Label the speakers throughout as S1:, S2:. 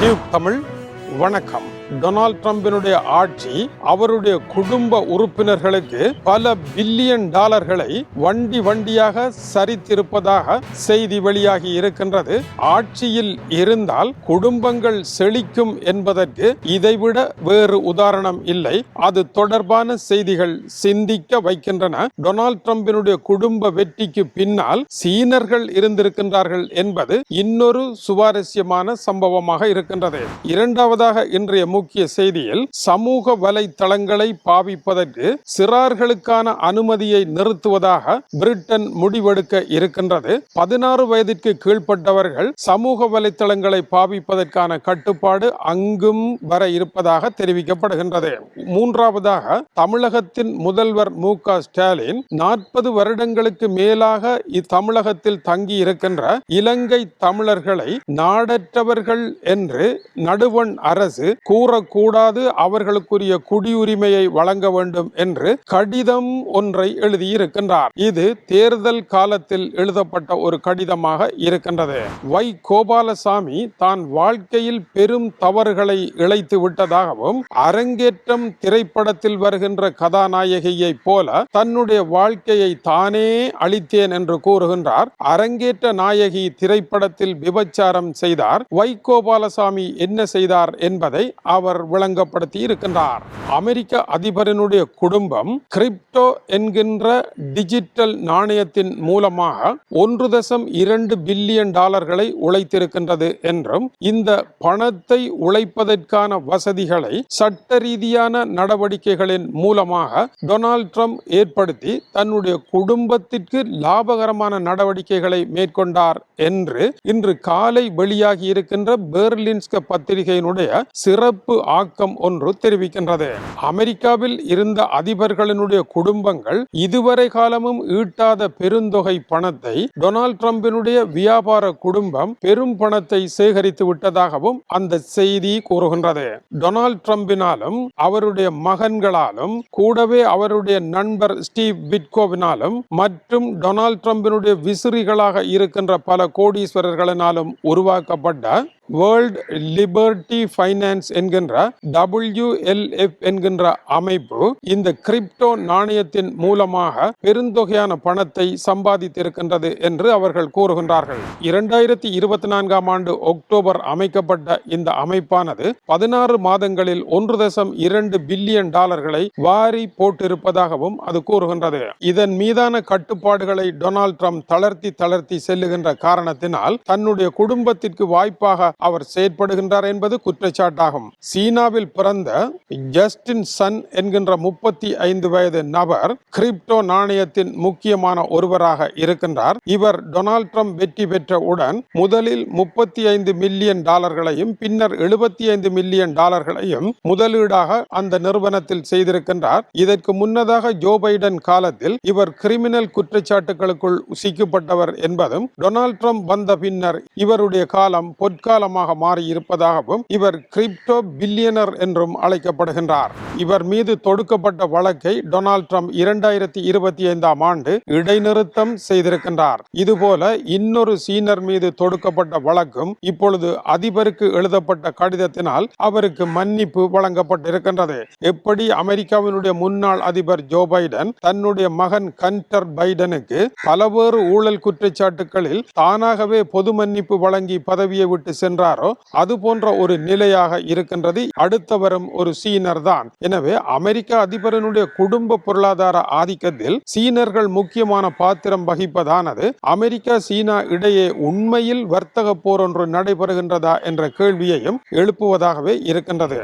S1: Tube Tamil வணக்கம். Donald ட்ரம்பினுடைய ஆட்சி அவருடைய குடும்ப உறுப்பினர்களுக்கு பல பில்லியன் டாலர்களை வண்டி வண்டியாக சரித்திருப்பதாக செய்தி வெளியாகி இருக்கின்றது. ஆட்சியில் இருந்தால் குடும்பங்கள் செழிக்கும் என்பதற்கு இதைவிட வேறு உதாரணம் இல்லை. அது தொடர்பான செய்திகள் சிந்திக்க வைக்கின்றன. டொனால்ட் ட்ரம்பினுடைய குடும்ப வெற்றிக்கு பின்னால் சீனர்கள் இருந்திருக்கின்றார்கள் என்பது இன்னொரு சுவாரஸ்யமான சம்பவமாக இருக்கின்றது. இரண்டாவது இரண்டாவதாக இன்றைய முக்கிய செய்தியில் சமூக வலைத்தளங்களை பாவிப்பதற்கு சிறார்களுக்கான அனுமதியை நிறுத்துவதாக பிரிட்டன் முடிவெடுக்க இருக்கின்றது. பதினாறு வயதிற்கு கீழ்ப்பட்டவர்கள் சமூக வலைத்தளங்களை பாவிப்பதற்கான கட்டுப்பாடு அங்கும் வர இருப்பதாக தெரிவிக்கப்படுகின்றது. மூன்றாவதாக தமிழகத்தின் முதல்வர் மு க ஸ்டாலின் நாற்பது வருடங்களுக்கு மேலாக இத்தமிழகத்தில் தங்கி இருக்கின்ற இலங்கை தமிழர்களை நாடற்றவர்கள் என்று நடுவண் அரசு கூறக்கூடாது அவர்களுக்குரிய குடியுரிமையை வழங்க வேண்டும் என்று கடிதம் ஒன்றை எழுதியிருக்கின்றார். இது தேர்தல் காலத்தில் எழுதப்பட்ட ஒரு கடிதமாக இருக்கின்றது. வை. கோபாலசாமி தான் வாழ்க்கையில் பெரும் தவறுகளை இழைத்து விட்டதாகவும் அரங்கேற்றம் திரைப்படத்தில் வருகின்ற கதாநாயகியை போல தன்னுடைய வாழ்க்கையை தானே அளித்தேன் என்று கூறுகின்றார். அரங்கேற்ற நாயகி திரைப்படத்தில் விபச்சாரம் செய்தார். வை. கோபாலசாமி என்ன செய்தார் என்பதை அவர் விளங்கப்படுத்தி இருக்கின்றார் அமெரிக்க அதிபரினுடைய குடும்பம் கிரிப்டோ என்கின்ற டிஜிட்டல் நாணயத்தின் மூலமாக ஒன்று தசம் இரண்டு பில்லியன் டாலர்களை உழைத்திருக்கின்றது என்றும் இந்த பணத்தை உழைப்பதற்கான வசதிகளை சட்ட ரீதியான நடவடிக்கைகளின் மூலமாக டொனால்ட் ட்ரம்ப் ஏற்படுத்தி தன்னுடைய குடும்பத்திற்கு லாபகரமான நடவடிக்கைகளை மேற்கொண்டார் என்று இன்று காலை வெளியாகி இருக்கின்ற பெர்லின்ஸ்க பத்திரிகையினுடைய சிறப்பு ஆக்கம் ஒன்று தெரிவிக்கின்றது. அமெரிக்காவில் இருந்த அதிபர்களினுடைய குடும்பங்கள் இதுவரை காலமும் ஈட்டாத பெருந்தொகை பணத்தை டொனால்ட் டிரம்பினுடைய வியாபார குடும்பம் பெரும் பணத்தை சேகரித்து விட்டதாகவும் அந்த செய்தி கூறுகின்றது. டொனால்ட் டிரம்பினாலும் அவருடைய மகன்களாலும் கூடவே அவருடைய நண்பர் ஸ்டீவ் பிட்கோவினாலும் மற்றும் டொனால்ட் டிரம்பினுடைய விசிறிகளாக இருக்கின்ற பல கோடீஸ்வரர்களினாலும் உருவாக்கப்பட்ட வேர்ல்ட் லிபர்டி ஃபைனான்ஸ் என்கின்ற டபிள்யூஎல்எஃப் என்கின்ற அமைப்பு இந்த கிரிப்டோ நாணயத்தின் மூலமாக பெருந்தொகையான பணத்தை சம்பாதித்திருக்கின்றது என்று அவர்கள் கூறுகின்றார்கள். இரண்டாயிரத்தி இருபத்தி நான்காம் ஆண்டு அக்டோபர் அமைக்கப்பட்ட இந்த அமைப்பானது பதினாறு மாதங்களில் ஒன்று தசம் இரண்டு பில்லியன் டாலர்களை வாரி போட்டிருப்பதாகவும் அது கூறுகின்றது. இதன் மீதான கட்டுப்பாடுகளை டொனால்ட் ட்ரம்ப் தளர்த்தி தளர்த்தி செல்லுகின்ற காரணத்தினால் தன்னுடைய குடும்பத்திற்கு வாய்ப்பாக அவர் செயற்படுகின்றார் என்பது குற்றச்சாட்டாகும். சீனாவில் பிறந்த ஜஸ்டின் சன் என்கின்ற முப்பத்தி ஐந்து வயது நபர் கிரிப்டோ நாணயத்தின் முக்கியமான ஒருவராக இருக்கின்றார். இவர் டொனால்ட் ட்ரம்ப் வெற்றி பெற்றவுடன் முதலில் முப்பத்தி ஐந்து மில்லியன் டாலர்களையும் பின்னர் எழுபத்தி ஐந்து மில்லியன் டாலர்களையும் முதலீடாக அந்த நிறுவனத்தில் செய்திருக்கின்றார். இதற்கு முன்னதாக ஜோ பைடன் காலத்தில் இவர் கிரிமினல் குற்றச்சாட்டுகளுக்குள் சிக்கப்பட்டவர் என்பதும் டொனால்ட் ட்ரம்ப் வந்த பின்னர் இவருடைய காலம் பொற்காலம் பொற்காலமாக மாறி இருப்பதாகவும் இவர் கிரிப்டோ பில்லியனர் என்றும் அழைக்கப்படுகின்றார். இவர் மீது தொடுக்கப்பட்ட வழக்கை டொனால்ட் ட்ரம்ப் இரண்டாயிரத்தி இருபத்தி ஐந்தாம் ஆண்டு இடைநிறுத்தம் செய்திருக்கின்றார். இதுபோல இன்னொரு சீனர் மீது தொடுக்கப்பட்ட வழக்கும் இப்பொழுது அதிபருக்கு எழுதப்பட்ட கடிதத்தினால் அவருக்கு மன்னிப்பு வழங்கப்பட்டிருக்கின்றது. எப்படி அமெரிக்காவினுடைய முன்னாள் அதிபர் ஜோ பைடன் தன்னுடைய மகன் கன்டர் பைடனுக்கு பலவேறு ஊழல் குற்றச்சாட்டுகளில் தானாகவே பொது மன்னிப்பு வழங்கி பதவியை விட்டு சென்றாரோ அது போன்ற ஒரு நிலையாக இருக்கின்றது அடுத்த வரும் ஒரு சீனர் தான். எனவே அமெரிக்க அதிபரனுடைய குடும்ப பொருளாதார ஆதிக்கத்தில் சீனர்கள் முக்கியமான பாத்திரம் வகிப்பதானது அமெரிக்கா சீனா இடையே உண்மையில் வர்த்தக போர் ஒன்று நடைபெறுகின்றதா என்ற கேள்வியையும் எழுப்புவதாகவே இருக்கின்றது.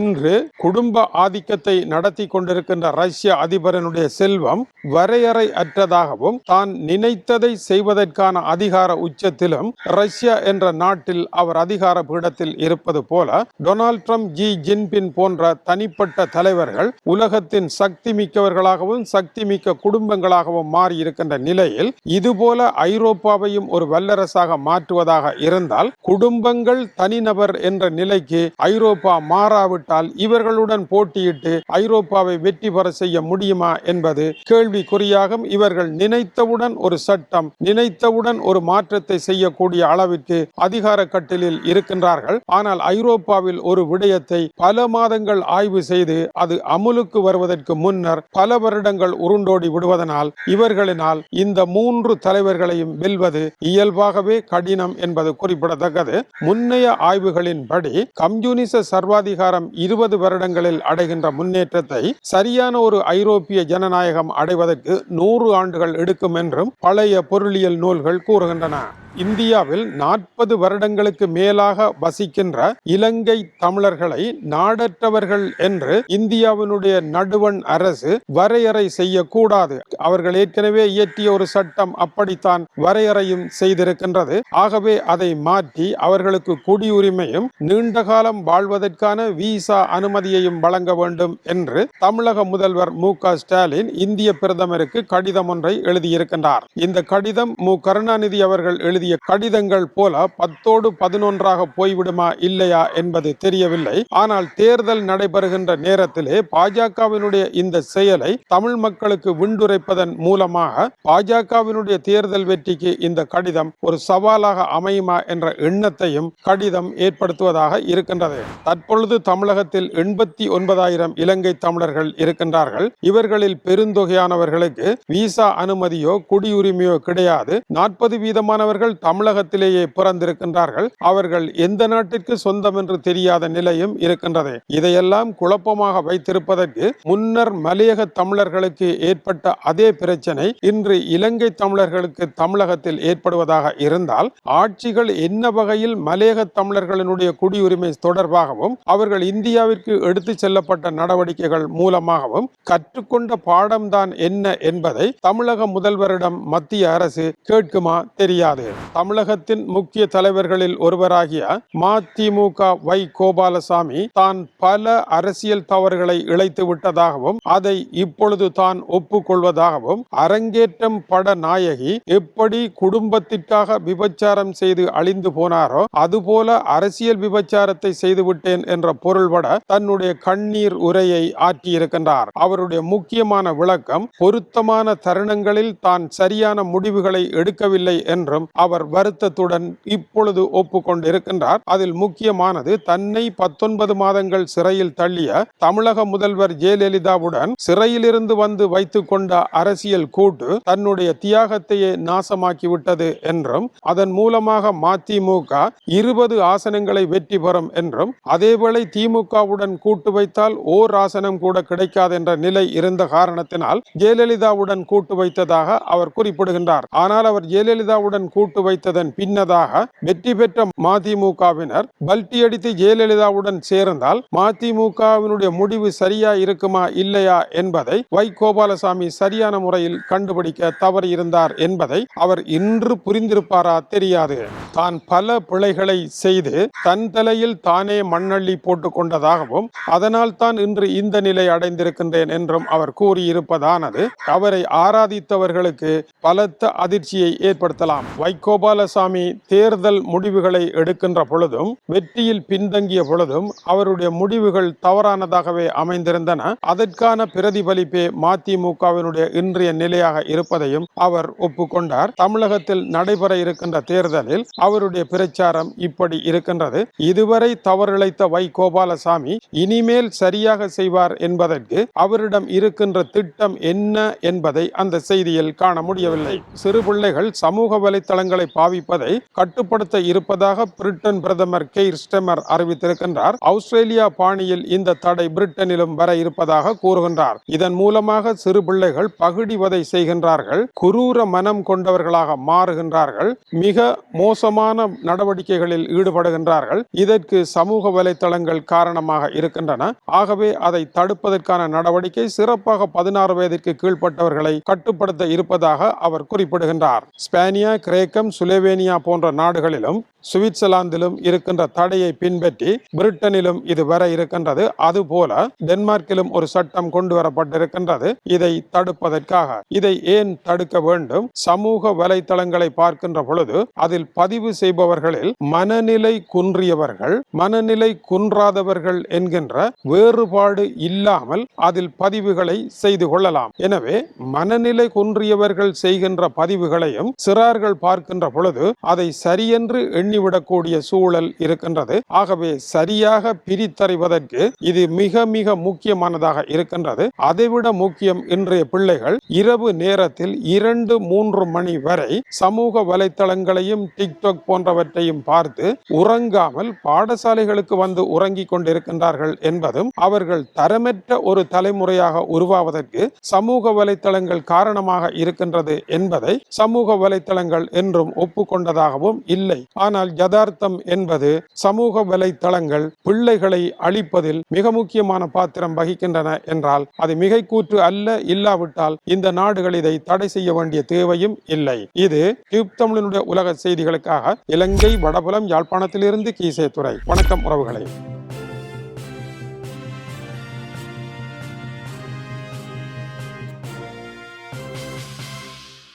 S1: இன்று குடும்ப ஆதிக்கத்தை நடத்தி கொண்டிருக்கின்ற ரஷ்ய அதிபரனுடைய செல்வம் வரையறை அற்றதாகவும் தான் நினைத்ததை செய்வதற்கான அதிகார உச்சத்திலும் ரஷ்யா என்ற நாட்டில் அவர் அவர் அதிகார பீடத்தில் இருப்பது போல டொனால்ட் ட்ரம்ப் ஜி ஜின்பின் போன்ற தனிப்பட்ட தலைவர்கள் உலகத்தின் சக்தி மிக்கவர்களாகவும் சக்தி மிக்க குடும்பங்களாகவும் மாறி இருக்கின்ற நிலையில் இதுபோல ஐரோப்பாவையும் ஒரு வல்லரசாக மாற்றுவதாக இருந்தால் குடும்பங்கள் தனிநபர் என்ற நிலைக்கு ஐரோப்பா மாறாவிட்டால் இவர்களுடன் போட்டியிட்டு ஐரோப்பாவை வெற்றி பெற செய்ய முடியுமா என்பது கேள்விக்குறியாகும். இவர்கள் நினைத்தவுடன் ஒரு சட்டம் நினைத்தவுடன் ஒரு மாற்றத்தை செய்யக்கூடிய அளவிற்கு அதிகார கட்டில் இஸ்ரேலில் இருக்கின்றார்கள். ஆனால் ஐரோப்பாவில் ஒரு விடயத்தை பல மாதங்கள் ஆய்வு செய்து அது அமுலுக்கு வருவதற்கு முன்னர் பல வருடங்கள் உருண்டோடி விடுவதனால் இவர்களினால் இந்த மூன்று தலைவர்களையும் வெல்வது இயல்பாகவே கடினம் என்பது குறிப்பிடத்தக்கது. முன்னைய ஆய்வுகளின்படி கம்யூனிச சர்வாதிகாரம் இருபது வருடங்களில் அடைகின்ற முன்னேற்றத்தை சரியான ஒரு ஐரோப்பிய ஜனநாயகம் அடைவதற்கு நூறு ஆண்டுகள் எடுக்கும் என்றும் பழைய பொருளியல் நூல்கள் கூறுகின்றன. இந்தியாவில் நாற்பது வருடங்களுக்கு மேலாக வசிக்கின்ற இலங்கை தமிழர்களை நாடற்றவர்கள் என்று இந்தியாவினுடைய நடுவண் அரசு வரையறை செய்யக்கூடாது. அவர்கள் ஏற்கனவே இயற்றிய ஒரு சட்டம் அப்படித்தான் வரையறையும் செய்திருக்கின்றது. ஆகவே அதை மாற்றி அவர்களுக்கு குடியுரிமையும் நீண்ட காலம் வாழ்வதற்கான விசா அனுமதியையும் வழங்க வேண்டும் என்று தமிழக முதல்வர் மு. க. ஸ்டாலின் இந்திய பிரதமருக்கு கடிதம் ஒன்றை எழுதியிருக்கின்றார். இந்த கடிதம் மு. கருணாநிதி அவர்கள் எழுதி எழுதிய கடிதங்கள் போல பத்தோடு பதினொன்றாக போய்விடுமா இல்லையா என்பது தெரியவில்லை. ஆனால் தேர்தல் நடைபெறுகின்ற நேரத்திலே பாஜகவினுடைய இந்த செயலை தமிழ் மக்களுக்கு விண்டுரைப்பதன் மூலமாக பாஜகவினுடைய தேர்தல் வெற்றிக்கு இந்த கடிதம் ஒரு சவாலாக அமையுமா என்ற எண்ணத்தையும் கடிதம் ஏற்படுத்துவதாக இருக்கின்றது. தற்பொழுது தமிழகத்தில் எண்பத்தி ஒன்பதாயிரம் இலங்கை தமிழர்கள் இருக்கின்றார்கள். இவர்களில் பெருந்தொகையானவர்களுக்கு விசா அனுமதியோ குடியுரிமையோ கிடையாது. நாற்பது வீதமானவர்கள் தமிழகத்திலேயே பிறந்திருக்கின்றார்கள். அவர்கள் எந்த நாட்டிற்கு சொந்தம் என்று தெரியாத நிலையும் இருக்கின்றது. இதையெல்லாம் குழப்பமாக வைத்திருப்பதற்கு முன்னர் மலையக தமிழர்களுக்கு ஏற்பட்ட அதே பிரச்சனை இன்று இலங்கை தமிழர்களுக்கு தமிழகத்தில் ஏற்படுவதாக இருந்தால் ஆட்சிகள் என்ன வகையில் மலையக தமிழர்களினுடைய குடியுரிமை தொடர்பாகவும் அவர்கள் இந்தியாவிற்கு எடுத்து செல்லப்பட்ட நடவடிக்கைகள் மூலமாகவும் கற்றுக்கொண்ட பாடம்தான் என்ன என்பதை தமிழக முதல்வரிடம் மத்திய அரசு கேட்குமா தெரியாது. தமிழகத்தின் முக்கிய தலைவர்களில் ஒருவராகிய மதிமுக வை கோபாலசாமி தான் பல அரசியல் தவறுகளை இழைத்து விட்டதாகவும் அதை இப்பொழுது தான் ஒப்புக்கொள்வதாகவும் அரங்கேற்றம் பட நாயகி எப்படி குடும்பத்திற்காக விபச்சாரம் செய்து அழிந்து போனாரோ அதுபோல அரசியல் விபச்சாரத்தை செய்துவிட்டேன் என்ற பொருள்பட தன்னுடைய கண்ணீர் உரையை ஆற்றியிருக்கின்றார். அவருடைய முக்கியமான விளக்கம் பொருத்தமான தருணங்களில் தான் சரியான முடிவுகளை எடுக்கவில்லை என்றும் அவர் அவர் வருத்தத்துடன் இப்பொழுது ஒப்புக்கொண்டிருக்கின்றார். அதில் முக்கியமானது தன்னை பத்தொன்பது மாதங்கள் சிறையில் தள்ளிய தமிழக முதல்வர் ஜெயலலிதாவுடன் சிறையிலிருந்து வந்து வைத்துக் கொண்ட அரசியல் கூட்டு தன்னுடைய தியாகத்தையே நாசமாக்கிவிட்டது என்றும் அதன் மூலமாக மதிமுக இருபது ஆசனங்களை வெற்றி பெறும் என்றும் அதேவேளை திமுகவுடன் கூட்டு வைத்தால் ஓர் ஆசனம் கூட கிடைக்காது என்ற நிலை இருந்த காரணத்தினால் ஜெயலலிதாவுடன் கூட்டு வைத்ததாக அவர் குறிப்பிடுகின்றார். ஆனால் அவர் ஜெயலலிதாவுடன் கூட்டு வைத்ததன் பின்னதாக வெற்றி பெற்ற மதிமுகவினர் பல்டி அடித்து ஜெயலலிதாவுடன் சேர்ந்தால் மதிமுகவினுடைய முடிவு சரியா இருக்குமா இல்லையா என்பதை வைகோபாலசாமி சரியான முறையில் கண்டுபிடிக்க தவறியிருந்தார் என்பதை அவர் இன்று புரிந்திருப்பாரா தெரியாது. தான் பல பிழைகளை செய்து தன் தலையில் தானே மண்ணள்ளி போட்டுக் கொண்டதாகவும் அதனால் தான் இன்று இந்த நிலை அடைந்திருக்கின்றேன் என்றும் அவர் கூறியிருப்பதானது. அவரை ஆராதித்தவர்களுக்கு பலத்த அதிர்ச்சியை ஏற்படுத்தலாம். கோபாலசாமி தேர்தல் முடிவுகளை எடுக்கின்ற பொழுதும் வெற்றியில் பின்தங்கிய பொழுதும் அவருடைய முடிவுகள் தவறானதாகவே அமைந்திருந்தன. அதற்கான பிரதிபலிப்பே மதிமுகவினுடைய இன்றைய நிலையாக இருப்பதையும் அவர் ஒப்புக்கொண்டார். தமிழகத்தில் நடைபெற இருக்கின்ற தேர்தலில் அவருடைய பிரச்சாரம் இப்படி இருக்கின்றது. இதுவரை தவறிழைத்த வை கோபாலசாமி இனிமேல் சரியாக செய்வார் என்பதற்கு அவரிடம் இருக்கின்ற திட்டம் என்ன என்பதை அந்த செய்தியில் காண முடியவில்லை. சிறு பிள்ளைகள் சமூக வலைத்தளங்கள் பாவிப்பதை கட்டுப்படுத்த இருப்பதாக பிரிட்டன் பிரதமர் கெய்ர் ஸ்டெமர் அறிவித்திருக்கின்றார். ஆஸ்திரேலியா பாணியில் இந்த தடை பிரிட்டனிலும் வர இருப்பதாக கூறுகின்றார். இதன் மூலமாக சிறு பிள்ளைகள் பகுடிவதை செய்கின்றார்கள். குரூர மனம் கொண்டவர்களாக மாறுகின்றார்கள். மிக மோசமான நடவடிக்கைகளில் ஈடுபடுகின்றார்கள். இதற்கு சமூக வலைதளங்கள் காரணமாக இருக்கின்றன. ஆகவே அதை தடுப்பதற்கான நடவடிக்கை சிறப்பாக பதினாறு வயதிற்கு கீழ்ப்பட்டவர்களை கட்டுப்படுத்த இருப்பதாக அவர் குறிப்பிடுகின்றார். ஸ்பானியா கிரேக்கம் சுலேவேனியா போன்ற நாடுகளிலும் சுவிட்சர்லாந்திலும் இருக்கின்ற தடையை பின்பற்றி பிரிட்டனிலும் இது வர இருக்கின்றது. அதுபோல டென்மார்க்கிலும் ஒரு சட்டம் கொண்டு வரப்பட்டிருக்கின்றது. இதை தடுப்பதற்காக. இதை ஏன் தடுக்க வேண்டும்? சமூக வலைத்தளங்களை பார்க்கின்ற பொழுது அதில் பதிவு செய்பவர்களில் மனநிலை குன்றியவர்கள் மனநிலை குன்றாதவர்கள் என்கின்ற வேறுபாடு இல்லாமல் அதில் பதிவுகளை செய்து கொள்ளலாம். எனவே மனநிலை குன்றியவர்கள் செய்கின்ற பதிவுகளையும் சிறார்கள் பார்க்க இருக்கின்ற பொழுது அதை சரியென்று எண்ணிவிடக்கூடிய சூழல் இருக்கின்றது. ஆகவே சரியாக பிரித்தறிவதற்கு இது மிக மிக முக்கியமானதாக இருக்கின்றது. அதைவிட முக்கியம் இன்றைய பிள்ளைகள் இரவு நேரத்தில் இரண்டு மூன்று மணி வரை சமூக வலைத்தளங்களையும் டிக்டாக் போன்றவற்றையும் பார்த்து உறங்காமல் பாடசாலைகளுக்கு வந்து உறங்கிக் கொண்டிருக்கின்றார்கள் என்பதும் அவர்கள் தரமற்ற ஒரு தலைமுறையாக உருவாவதற்கு சமூக வலைத்தளங்கள் காரணமாக இருக்கின்றது என்பதை சமூக வலைத்தளங்கள் என்று என்றும் ஒப்புக்கொண்டதாகவும் இல்லை. ஆனால் யதார்த்தம் என்பது சமூக வலைத்தளங்கள் பிள்ளைகளை அழிப்பதில் மிக முக்கியமான பாத்திரம் வகிக்கின்றன என்றால் அது மிகைக்கூற்று அல்ல இல்லாவிட்டால் இந்த நாடுகள் இதை தடை செய்ய வேண்டிய தேவையும் இல்லை. இது டியூப் தமிழனுடைய உலக செய்திகளுக்காக இலங்கை வடபுலம் யாழ்ப்பாணத்திலிருந்து கீசே துறை வணக்கம் உறவுகளை.